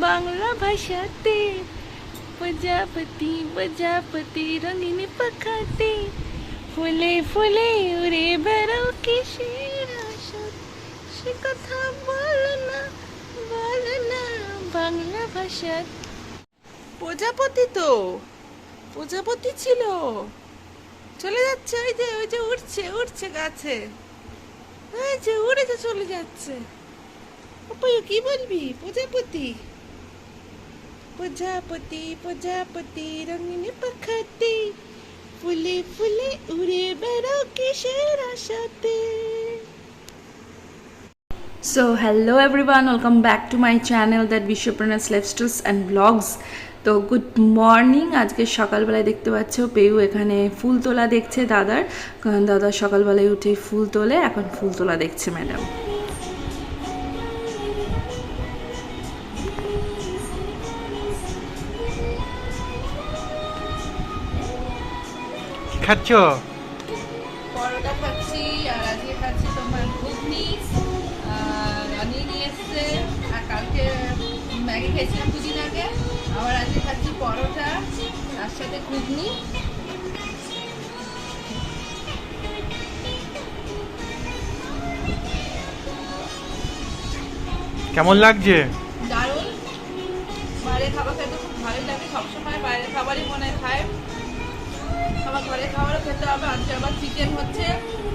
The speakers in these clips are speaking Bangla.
বাংলা ভাষাতে, প্রজাপতি প্রজাপতি রঙিন পাখাতে, ফুলে ফুলে উড়ে বেড়াও কিসের সে কথা বলো না বলো না বাংলা ভাষা প্রজাপতি তো, প্রজাপতি ছিল। চলে যাচ্ছে ওই যে ওই যে উঠছে উঠছে গাছে। ওই যে উড়েছে চলে যাচ্ছে। কি বলবি? প্রজাপতি। প্রজাপতি প্রজাপতি রঙিন পাখাতে ফুলে ফুলে উড়ে বেড়াও কিসের আশাতে So hello everyone, welcome back to my channel that Bishopran's Lifestyles and Vlogs. তো গুড মর্নিং আজকে সকালবেলায় দেখতে পাচ্ছ পেউ এখানে ফুল তোলা দেখছে দাদার। কারণ দাদা সকালবেলায় উঠে ফুল তোলে এখন ফুল তোলা দেখছে ম্যাডাম খাচ্ছ? পরোটা খাচ্ছি আর আজকে খাচ্ছি তোমার ঘুগনি আর রানি নিয়ে এসছে আর কালকে ম্যাগি খেয়েছিলাম দুদিন আগে আবার আজকে খাচ্ছি পরোটা তার সাথে ঘুগনি। কেমন লাগছে? দারুণ। বাইরে খাবার খেতে খুব ভালোই লাগে সবসময় বাইরের খাবারই মনে হয়। খায় আমার ঘরে খাবারও খেতে হবে। আজকে আবার চিকেন হচ্ছে।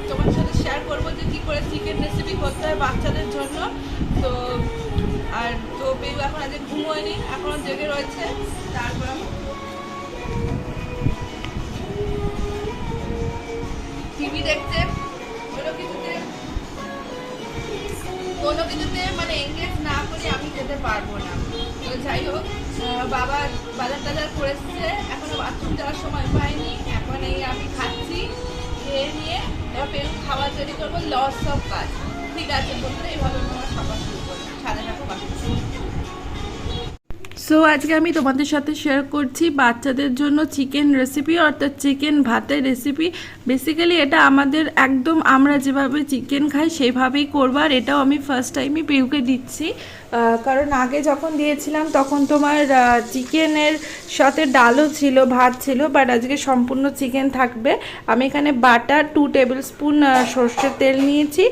তোমার সাথে শেয়ার করব যে কী করে চিকেন রেসিপি করতে হয় বাচ্চাদের জন্য। তো, আর তো বেবু এখন আজকে ঘুমোয়নি এখনও জেগে রয়েছে। তারপর টিভি দেখছে। কোনো কিছুতে কোনো কিছুতে মানে এঙ্গেজ না করে আমি যেতে পারব না। তো যাই হোক বাবা বাজার টাজার করেছে। এখনও বাথরুম যাওয়ার সময় পাইনি। এখন এই আমি খাচ্ছি, খেয়ে নিয়ে এবার খাবার তৈরি করব লস অফ কাজ। ঠিক আছে বন্ধুরা, এইভাবে আমার সবার শুরু করব সাড়ে সো আজকে আমি তোমাদের সাথে শেয়ার করছি বাচ্চাদের জন্য চিকেন রেসিপি অর্থাৎ চিকেন ভাতের রেসিপি বেসিক্যালি এটা আমাদের একদম আমরা যেভাবে চিকেন খাই সেইভাবেই করব, আর এটাও আমি ফার্স্ট টাইমই পিউকে দিচ্ছি। কারণ আগে যখন দিয়েছিলাম, তখন তোমার চিকেনের সাথে ডালও ছিল, ভাত ছিল বাট আজকে সম্পূর্ণ চিকেন থাকবে। আমি এখানে বাটার টু টেবিল স্পুন সর্ষের তেল নিয়েছি।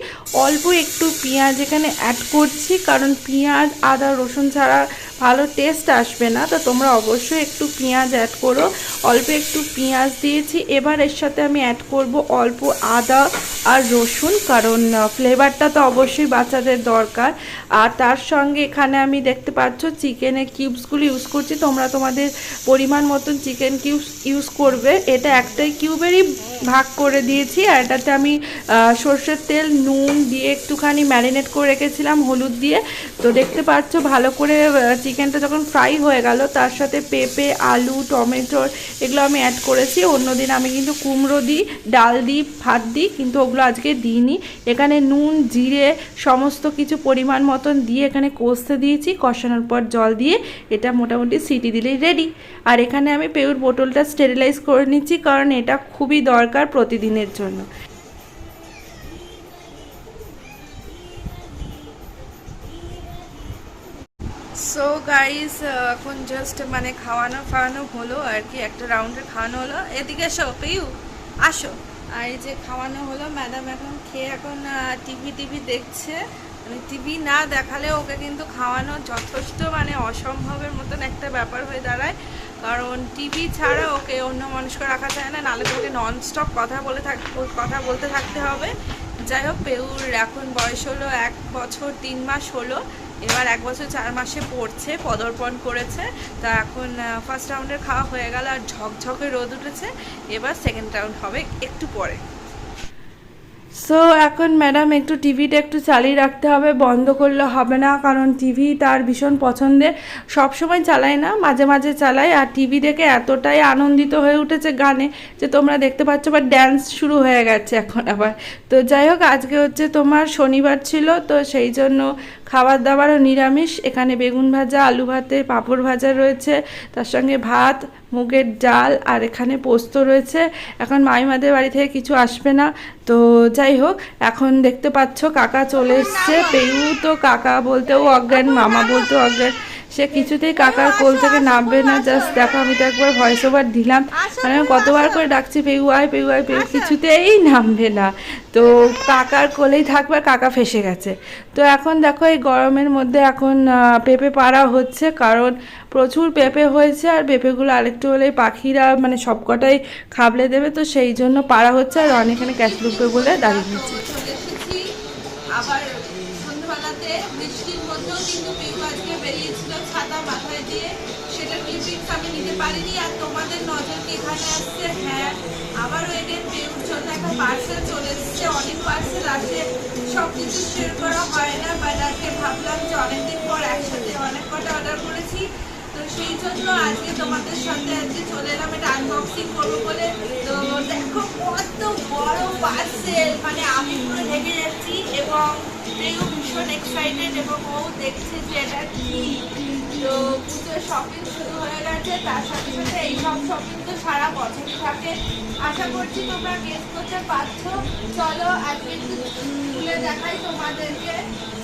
অল্প একটু পেঁয়াজ এখানে অ্যাড করছি, কারণ পেঁয়াজ, আদা, রসুন ছাড়া ভালো টেস্ট আসবে না, তো তোমরা অবশ্যই একটু পেঁয়াজ অ্যাড করো। অল্প একটু পেঁয়াজ দিয়েছি, এবার এর সাথে আমি অ্যাড করব অল্প আদা আর রসুন, কারণ ফ্লেভারটা তো অবশ্যই বাচ্চাদের দরকার। আর তার সঙ্গে এখানে আমি দেখতে পাচ্ছ চিকেনের কিউবসগুলো ইউজ করছি, তোমরা তোমাদের পরিমাণ মতন চিকেন কিউবস ইউজ করবে। এটা একটাই কিউবেরই ভাগ করে দিয়েছি, আর এটাতে আমি সর্ষের তেল, নুন দিয়ে একটুখানি ম্যারিনেট করে রেখেছিলাম, হলুদ দিয়ে। তো দেখতে পাচ্ছ ভালো করে চিকেনটা যখন ফ্রাই হয়ে গেল, তার সাথে পেঁপে, আলু, টমেটো এগুলো আমি অ্যাড করেছি। অন্যদিন আমি কিন্তু কুমড়ো দিই, ডাল দিই, ভাত দিই, কিন্তু ওগুলো আজকে দিইনি। এখানে নুন, জিরে সমস্ত কিছু পরিমাণ মতন দিয়ে এখানে কষতে দিয়েছি। কষানোর পর জল দিয়ে এটা মোটামুটি সিটি দিলেই রেডি আর এখানে আমি পেউর বোতলটা স্টেরিলাইজ করে নিচ্ছি, কারণ এটা খুবই দরকার প্রতিদিনের জন্য। সো গাইস এখন জাস্ট মানে খাওয়ানো খাওয়ানো হলো আর কি, একটা রাউন্ডে খাওয়ানো হলো। এদিকে এসো পেউ আসো। আর এই যে খাওয়ানো হলো ম্যাডাম এখন খেয়ে এখন টিভি টিভি দেখছে। মানে টিভি না দেখালে ওকে কিন্তু খাওয়ানো যথেষ্ট মানে অসম্ভবের মতন একটা ব্যাপার হয়ে দাঁড়ায়। কারণ টিভি ছাড়া ওকে অন্য মানুষকে রাখা যায় না, নাহলে ওকে ননস্টপ কথা বলে থাক, কথা বলতে থাকতে হবে। যাই হোক পেউর এখন বয়স হলো এক বছর তিন মাস হলো। এবার এক বছর চার মাসে পড়ছে, পদর্পণ করেছে। তা এখন ফার্স্ট রাউন্ডের খাওয়া হয়ে গেল আর ঝকঝকে রোদ উঠেছে। এবার সেকেন্ড রাউন্ড হবে একটু পরে। সো এখন ম্যাডাম একটু টিভিটা একটু চালিয়ে রাখতে হবে, বন্ধ করলে হবে না, কারণ টিভি তার ভীষণ পছন্দের। সবসময় চালায় না, মাঝে মাঝে চালায়, আর টিভি দেখে এতটাই আনন্দিত হয়ে উঠেছে গানে যে তোমরা দেখতে পাচ্ছ বা ড্যান্স শুরু হয়ে গেছে এখন আবার। তো যাই হোক, আজকে হচ্ছে তোমার শনিবার ছিল, তো সেই জন্য খাবার দাবারও নিরামিষ। এখানে বেগুন ভাজা, আলু ভাতে, পাঁপড় ভাজা রয়েছে, তার সঙ্গে ভাত মুগের ডাল আর এখানে পোস্ত রয়েছে। এখন মাইমাদের বাড়ি থেকে কিছু আসবে না। তো যাই হোক, এখন দেখতে পাচ্ছ কাকা চলে এসছে। পেউ তো কাকা বলতেও অজ্ঞান, মামা বলতেও অজ্ঞান। সে কিছুতেই কাকার কোল থেকে নামবে না জাস্ট দেখো, আমি তো একবার ভয়েস ওভার দিলাম। মানে আমি কতবার করে ডাকছি, পেউ আয় পেউ আয়, পেউ, কিছুতেই নামবে না। তো কাকার কোলেই থাকবে কাকা ফেসে গেছে। তো এখন দেখো, এই গরমের মধ্যে এখন পেঁপে পাড়া হচ্ছে, কারণ প্রচুর পেঁপে হয়েছে, আর পেঁপেগুলো আরেকটু হলেই পাখিরা মানে সবকটাই খাবলে দেবে, তো সেই জন্য পাড়া হচ্ছে, আর অনেকখানে ক্যাশ লুকবে বলে দাঁড়িয়ে দিচ্ছে চলে এসেছি আবার সন্ধ্যাবেলাতে বৃষ্টির কিন্তু পিউ আজকে বেরিয়েছিল ছাতা মাথায় দিয়ে। সেটা ক্লিপিংস আমি নিতে পারিনি। আর তোমাদের নজর কি এখানে আসছে হ্যাঁ আবারও এদের পিউর জন্য একটা পার্সেল চলে এসেছে। অনেক পার্সেল আসে সব কিছু শেয়ার করা হয় না বাট আজকে ভাবলাম যে অনেকদিন পর একসাথে অনেক কটা অর্ডার করেছি। তো সেই জন্য আজকে তোমাদের সাথে আজকে চলে এলাম। এটা আনবক্সিং করব বলে। তো দেখো কত বড় পার্সেল মানে আমি পুরো ঢেকে যাচ্ছি এবং প্রিয় ভীষণ এক্সাইটেড এবং ও দেখছে যে এটা কি? তো পুজোর শপিং শুরু হয়ে গেছে, তার সাথে সাথে এইসব শপিং তো সারা বছরই থাকে। আশা করছি তোমরা গেস করতে পারছ। চলো আজকে একটু খুলে দেখাই তোমাদেরকে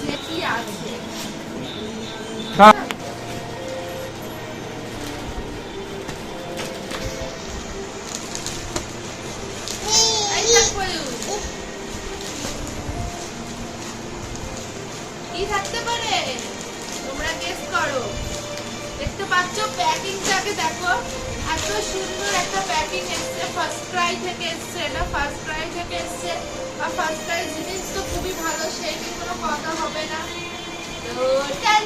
যে কি আছে। পাচ্ছ প্যাকিংটাকে দেখো। এত সুন্দর একটা প্যাকিং এসছে। ফার্স্ট ক্রাই থেকে এসছে এটা ফার্স্ট ক্রাই থেকে এসছে। আর ফার্স্ট ক্রাই জিনিস তো খুবই ভালো, সেই নিয়ে কোনো কথা হবে না। তো ten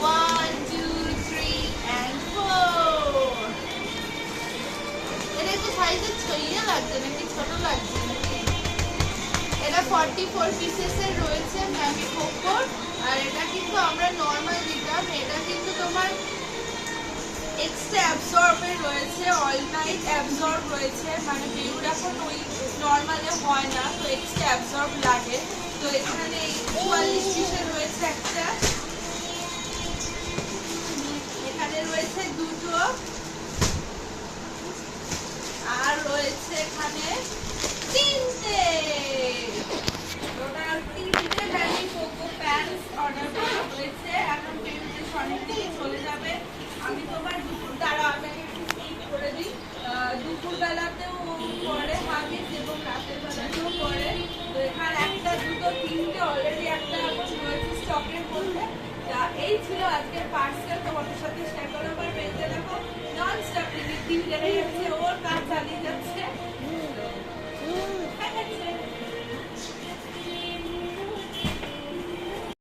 one two and four এটা একটু সাইজে ছইয়ে লাগছে নাকি? ছোট লাগছে এটা ফর্টি ফোর পিসেসের রয়েছে ম্যামি কোকোর। আর এটা অ্যাবসর্বের রয়েছে অল নাইট অ্যাবজর্ব রয়েছে। মানে পিউর এখন ওই নর্মালে হয় না। তো এক্সট্রা অ্যাবজর্ব লাগে। তো এখানে চুয়াল্লিশ পিসের রয়েছে একটা তা এই ছিল আজকের পার্সেল তোমাদের সাথে শেয়ার করা আমার দেখো নন স্টপ টিভি যাচ্ছে ওর কাজ চালিয়ে যাচ্ছে।